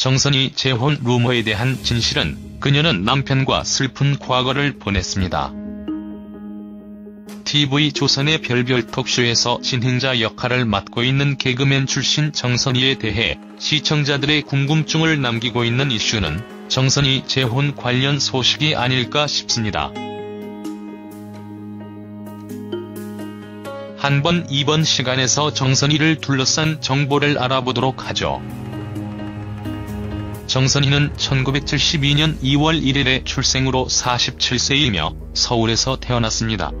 정선이 재혼 루머에 대한 진실은 그녀는 남편과 슬픈 과거를 보냈습니다. TV조선의 별별 톡쇼에서 진행자 역할을 맡고 있는 개그맨 출신 정선이에 대해 시청자들의 궁금증을 남기고 있는 이슈는 정선이 재혼 관련 소식이 아닐까 싶습니다. 한 번 이번 시간에서 정선이를 둘러싼 정보를 알아보도록 하죠. 정선희는 1972년 2월 1일에 출생으로 47세이며 서울에서 태어났습니다.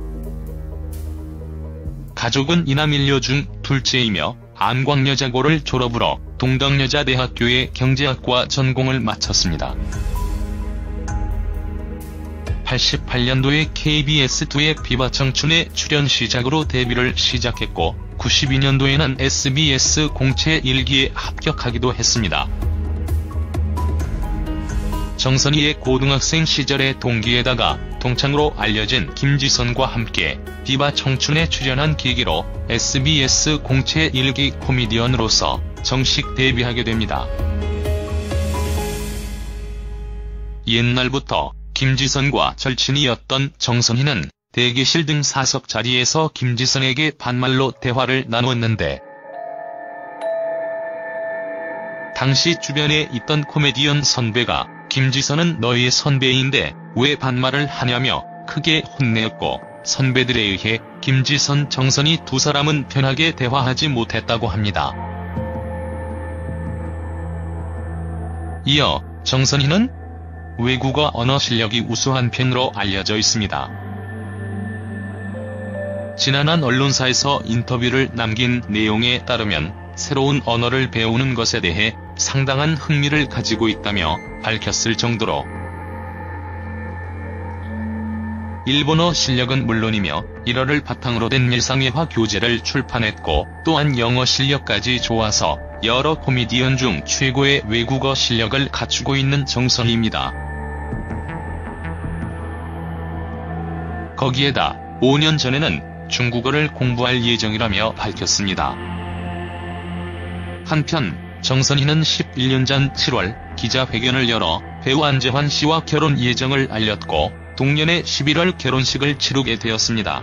가족은 이남일녀 중 둘째이며 안광여자고를 졸업으로 동덕여자대학교의 경제학과 전공을 마쳤습니다. 88년도에 KBS2의 비바 청춘의 출연 시작으로 데뷔를 시작했고 92년도에는 SBS 공채 일기에 합격하기도 했습니다. 정선희의 고등학생 시절의 동기에다가 동창으로 알려진 김지선과 함께 비바 청춘에 출연한 계기로 SBS 공채 일기 코미디언으로서 정식 데뷔하게 됩니다. 옛날부터 김지선과 절친이었던 정선희는 대기실 등 사석 자리에서 김지선에게 반말로 대화를 나눴는데 당시 주변에 있던 코미디언 선배가 김지선은 너의 선배인데 왜 반말을 하냐며 크게 혼내었고 선배들에 의해 김지선 정선이 두 사람은 편하게 대화하지 못했다고 합니다. 이어 정선희는 외국어 언어 실력이 우수한 편으로 알려져 있습니다. 지난한 언론사에서 인터뷰를 남긴 내용에 따르면 새로운 언어를 배우는 것에 대해 상당한 흥미를 가지고 있다며 밝혔을 정도로 일본어 실력은 물론이며 1어를 바탕으로 된 일상회화 교재를 출판했고 또한 영어 실력까지 좋아서 여러 코미디언 중 최고의 외국어 실력을 갖추고 있는 정선희입니다. 거기에다 5년 전에는 중국어를 공부할 예정이라며 밝혔습니다. 한편 정선희는 11년 전 7월 기자회견을 열어 배우 안재환 씨와 결혼 예정을 알렸고 동년의 11월 결혼식을 치르게 되었습니다.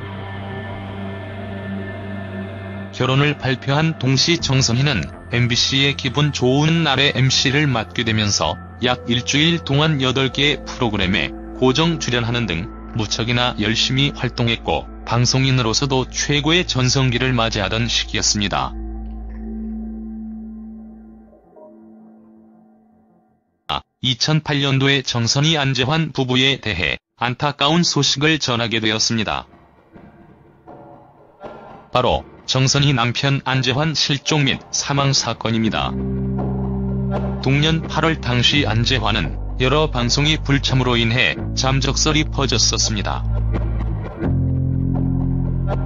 결혼을 발표한 동시 정선희는 MBC의 기분 좋은 날에 MC를 맡게 되면서 약 일주일 동안 8개의 프로그램에 고정 출연하는 등 무척이나 열심히 활동했고 방송인으로서도 최고의 전성기를 맞이하던 시기였습니다. 2008년도에 정선희 안재환 부부에 대해 안타까운 소식을 전하게 되었습니다. 바로 정선희 남편 안재환 실종 및 사망 사건입니다. 동년 8월 당시 안재환은 여러 방송이 불참으로 인해 잠적설이 퍼졌었습니다.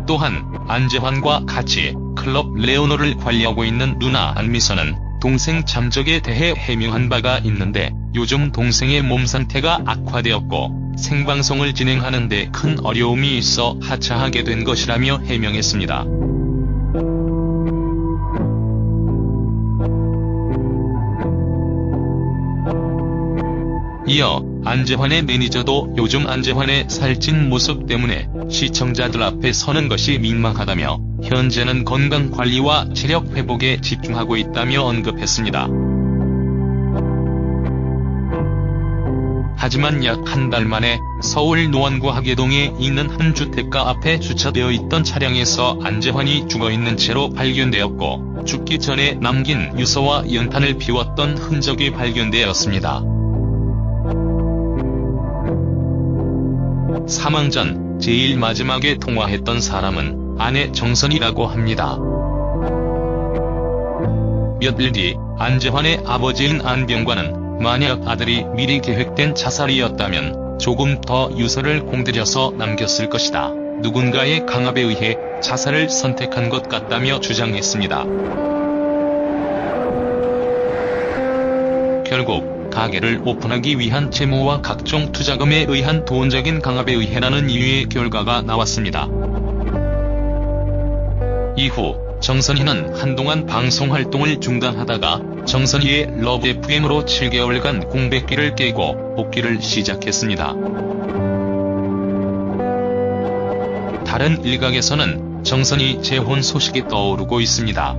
또한 안재환과 같이 클럽 레오노를 관리하고 있는 누나 안미선은 동생 잠적에 대해 해명한 바가 있는데 요즘 동생의 몸 상태가 악화되었고 생방송을 진행하는데 큰 어려움이 있어 하차하게 된 것이라며 해명했습니다. 이어 안재환의 매니저도 요즘 안재환의 살찐 모습 때문에 시청자들 앞에 서는 것이 민망하다며 현재는 건강관리와 체력 회복에 집중하고 있다며 언급했습니다. 하지만 약 한 달 만에 서울 노원구 하계동에 있는 한 주택가 앞에 주차되어 있던 차량에서 안재환이 죽어있는 채로 발견되었고 죽기 전에 남긴 유서와 연탄을 비웠던 흔적이 발견되었습니다. 사망 전 제일 마지막에 통화했던 사람은 아내 정선이라고 합니다. 몇 일 뒤 안재환의 아버지인 안병관은 만약 아들이 미리 계획된 자살이었다면 조금 더 유서를 공들여서 남겼을 것이다. 누군가의 강압에 의해 자살을 선택한 것 같다며 주장했습니다. 결국 가게를 오픈하기 위한 채무와 각종 투자금에 의한 돈적인 강압에 의해라는 이유의 결과가 나왔습니다. 이후 정선희는 한동안 방송 활동을 중단하다가 정선희의 러브 FM으로 7개월간 공백기를 깨고 복귀를 시작했습니다. 다른 일각에서는 정선희 재혼 소식이 떠오르고 있습니다.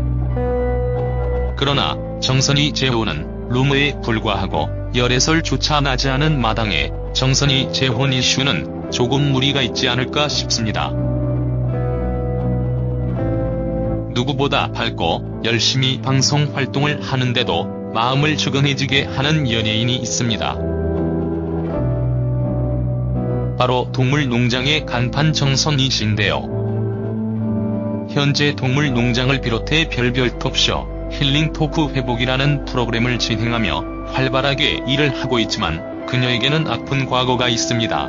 그러나 정선희 재혼은 루머에 불과하고 열애설조차 나지 않은 마당에 정선희 재혼 이슈는 조금 무리가 있지 않을까 싶습니다. 누구보다 밝고 열심히 방송 활동을 하는데도 마음을 주근해지게 하는 연예인이 있습니다. 바로 동물농장의 간판 정선희 씨인데요. 현재 동물농장을 비롯해 별별 톱쇼, 힐링 토크 회복이라는 프로그램을 진행하며 활발하게 일을 하고 있지만 그녀에게는 아픈 과거가 있습니다.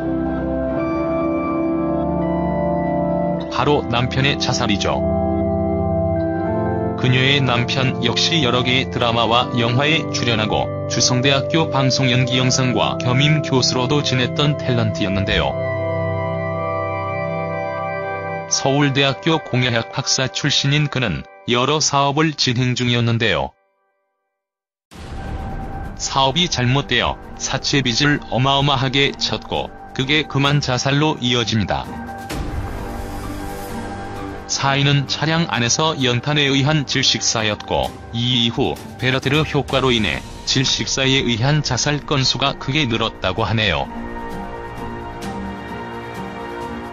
바로 남편의 자살이죠. 그녀의 남편 역시 여러 개의 드라마와 영화에 출연하고 주성대학교 방송연기 영상과 겸임 교수로도 지냈던 탤런트였는데요. 서울대학교 공예학 박사 출신인 그는 여러 사업을 진행 중이었는데요. 사업이 잘못되어 사채 빚을 어마어마하게 쳤고 그게 그만 자살로 이어집니다. 사인은 차량 안에서 연탄에 의한 질식사였고 이 이후 베르테르 효과로 인해 질식사에 의한 자살 건수가 크게 늘었다고 하네요.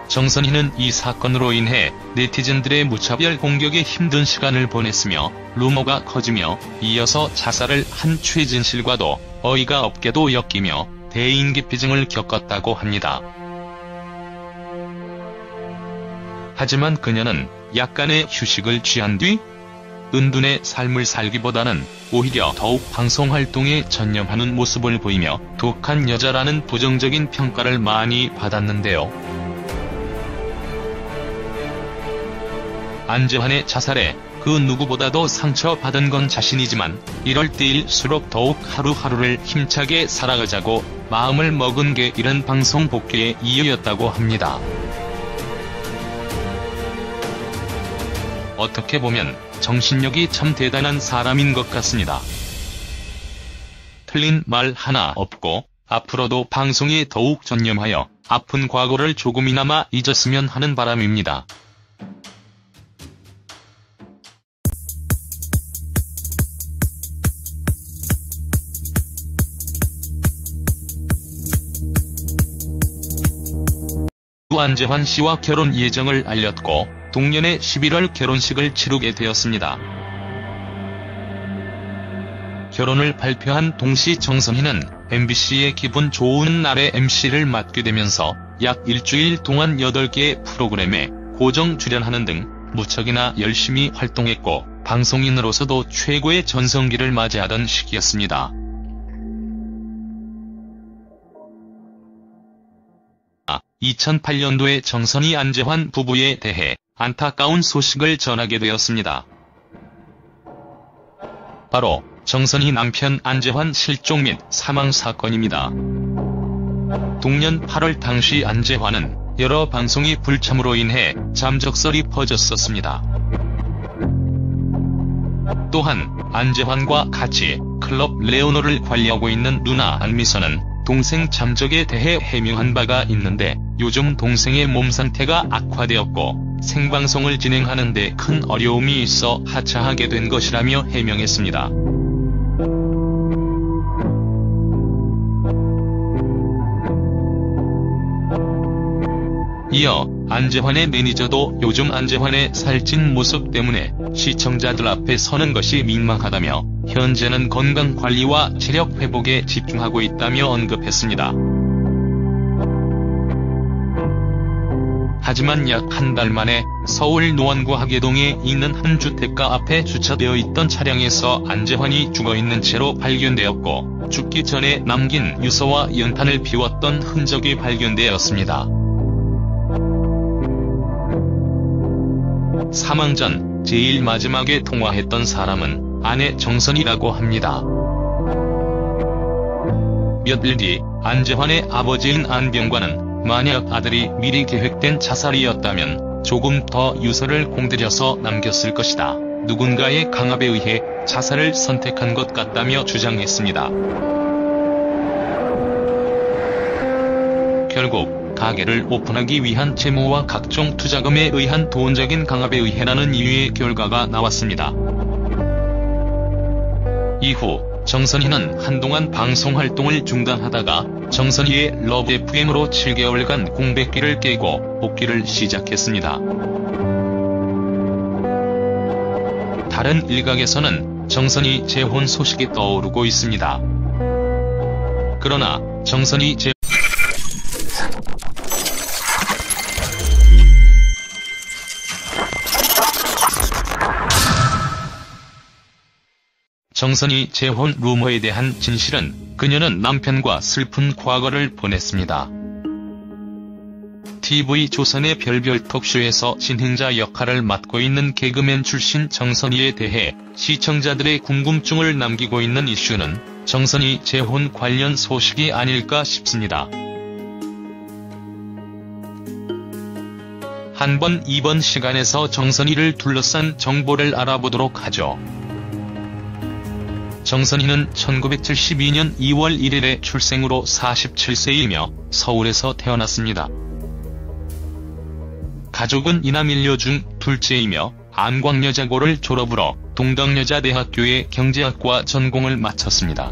정선희는 이 사건으로 인해 네티즌들의 무차별 공격에 힘든 시간을 보냈으며 루머가 커지며 이어서 자살을 한 최진실과도 어이가 없게도 엮이며 대인기피증을 겪었다고 합니다. 하지만 그녀는 약간의 휴식을 취한 뒤 은둔의 삶을 살기보다는 오히려 더욱 방송 활동에 전념하는 모습을 보이며 독한 여자라는 부정적인 평가를 많이 받았는데요. 안재환의 자살에 그 누구보다도 상처받은 건 자신이지만 이럴 때일수록 더욱 하루하루를 힘차게 살아가자고 마음을 먹은 게 이런 방송 복귀의 이유였다고 합니다. 어떻게 보면 정신력이 참 대단한 사람인 것 같습니다. 틀린 말 하나 없고 앞으로도 방송에 더욱 전념하여 아픈 과거를 조금이나마 잊었으면 하는 바람입니다. 안재환 씨와 결혼 예정을 알렸고 동년의 11월 결혼식을 치르게 되었습니다. 결혼을 발표한 동시 정선희는 MBC의 기분 좋은 날에 MC를 맡게 되면서 약 일주일 동안 8개의 프로그램에 고정 출연하는 등 무척이나 열심히 활동했고 방송인으로서도 최고의 전성기를 맞이하던 시기였습니다. 2008년도에 정선희 안재환 부부에 대해 안타까운 소식을 전하게 되었습니다. 바로 정선희 남편 안재환 실종 및 사망 사건입니다. 동년 8월 당시 안재환은 여러 방송이 불참으로 인해 잠적설이 퍼졌었습니다. 또한 안재환과 같이 클럽 레오노를 관리하고 있는 누나 안미선은 동생 잠적에 대해 해명한 바가 있는데 요즘 동생의 몸 상태가 악화되었고 생방송을 진행하는 데 큰 어려움이 있어 하차하게 된 것이라며 해명했습니다. 이어 안재환의 매니저도 요즘 안재환의 살찐 모습 때문에 시청자들 앞에 서는 것이 민망하다며 현재는 건강관리와 체력 회복에 집중하고 있다며 언급했습니다. 하지만 약 한 달 만에 서울 노원구 하계동에 있는 한 주택가 앞에 주차되어 있던 차량에서 안재환이 죽어있는 채로 발견되었고 죽기 전에 남긴 유서와 연탄을 피웠던 흔적이 발견되었습니다. 사망 전 제일 마지막에 통화했던 사람은 아내 정선이라고 합니다. 며칠 뒤 안재환의 아버지인 안병관은 만약 아들이 미리 계획된 자살이었다면 조금 더 유서를 공들여서 남겼을 것이다. 누군가의 강압에 의해 자살을 선택한 것 같다며 주장했습니다. 결국 가게를 오픈하기 위한 채무와 각종 투자금에 의한 돈적인 강압에 의해라는 이유의 결과가 나왔습니다. 이후 정선희는 한동안 방송 활동을 중단하다가 정선희의 러브FM으로 7개월간 공백기를 깨고 복귀를 시작했습니다. 다른 일각에서는 정선희 재혼 소식이 떠오르고 있습니다. 그러나 정선희 재 정선희 재혼 루머에 대한 진실은 그녀는 남편과 슬픈 과거를 보냈습니다. TV조선의 별별 톡쇼에서 진행자 역할을 맡고 있는 개그맨 출신 정선희에 대해 시청자들의 궁금증을 남기고 있는 이슈는 정선희 재혼 관련 소식이 아닐까 싶습니다. 한 번 이번 시간에서 정선희를 둘러싼 정보를 알아보도록 하죠. 정선희는 1972년 2월 1일에 출생으로 47세이며 서울에서 태어났습니다. 가족은 이남일녀 중 둘째이며 안광여자고를 졸업으로 동덕여자대학교의 경제학과 전공을 마쳤습니다.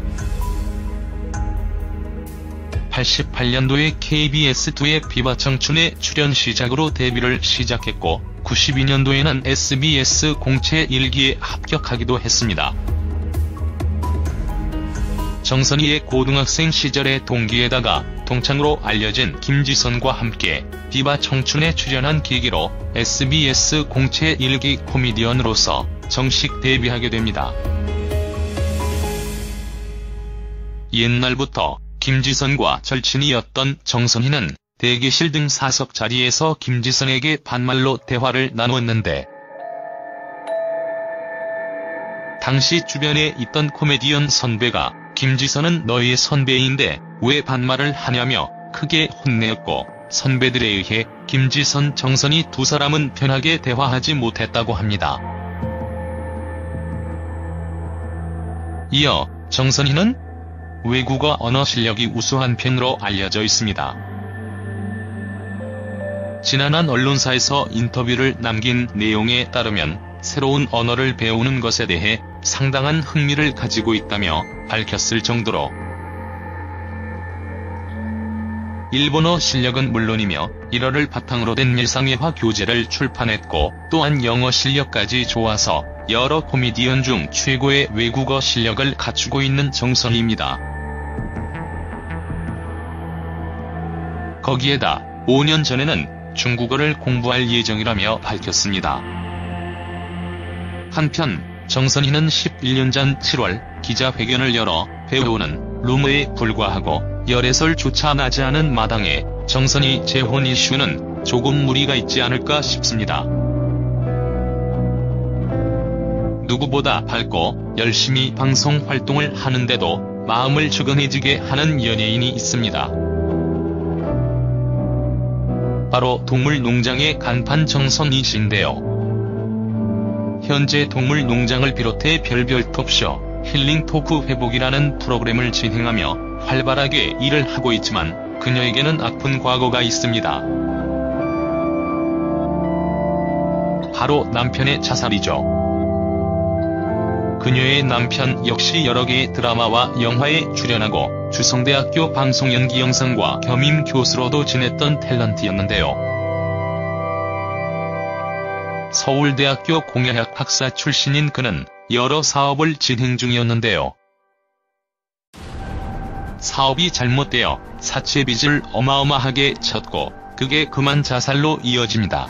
88년도에 KBS2의 비바청춘의 출연 시작으로 데뷔를 시작했고 92년도에는 SBS 공채 1기에 합격하기도 했습니다. 정선희의 고등학생 시절의 동기에다가 동창으로 알려진 김지선과 함께 비바 청춘에 출연한 계기로 SBS 공채 1기 코미디언으로서 정식 데뷔하게 됩니다. 옛날부터 김지선과 절친이었던 정선희는 대기실 등 사석 자리에서 김지선에게 반말로 대화를 나눴는데 당시 주변에 있던 코미디언 선배가 김지선은 너희의 선배인데 왜 반말을 하냐며 크게 혼내었고 선배들에 의해 김지선 정선희 두 사람은 편하게 대화하지 못했다고 합니다. 이어 정선희는 외국어 언어 실력이 우수한 편으로 알려져 있습니다. 지난한 언론사에서 인터뷰를 남긴 내용에 따르면 새로운 언어를 배우는 것에 대해 상당한 흥미를 가지고 있다며 밝혔을 정도로 일본어 실력은 물론이며 1어를 바탕으로 된 일상회화 교재를 출판했고 또한 영어 실력까지 좋아서 여러 코미디언 중 최고의 외국어 실력을 갖추고 있는 정선희입니다. 거기에다 5년 전에는 중국어를 공부할 예정이라며 밝혔습니다. 한편 정선희는 11년 전 7월 기자회견을 열어 배우는 루머에 불과하고 열애설조차 나지 않은 마당에 정선희 재혼 이슈는 조금 무리가 있지 않을까 싶습니다. 누구보다 밝고 열심히 방송 활동을 하는데도 마음을 주근해지게 하는 연예인이 있습니다. 바로 동물농장의 간판 정선희 씨인데요. 현재 동물 농장을 비롯해 별별 톱쇼, 힐링 토크 회복이라는 프로그램을 진행하며 활발하게 일을 하고 있지만 그녀에게는 아픈 과거가 있습니다. 바로 남편의 자살이죠. 그녀의 남편 역시 여러 개의 드라마와 영화에 출연하고 주성대학교 방송연기 영상과 겸임 교수로도 지냈던 탤런트였는데요. 서울대학교 공예학 학사 출신인 그는 여러 사업을 진행 중이었는데요. 사업이 잘못되어 사채 빚을 어마어마하게 쳤고 그게 그만 자살로 이어집니다.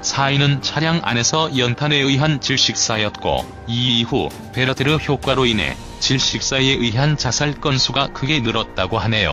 사인은 차량 안에서 연탄에 의한 질식사였고 이 이후 베르테르 효과로 인해 질식사에 의한 자살 건수가 크게 늘었다고 하네요.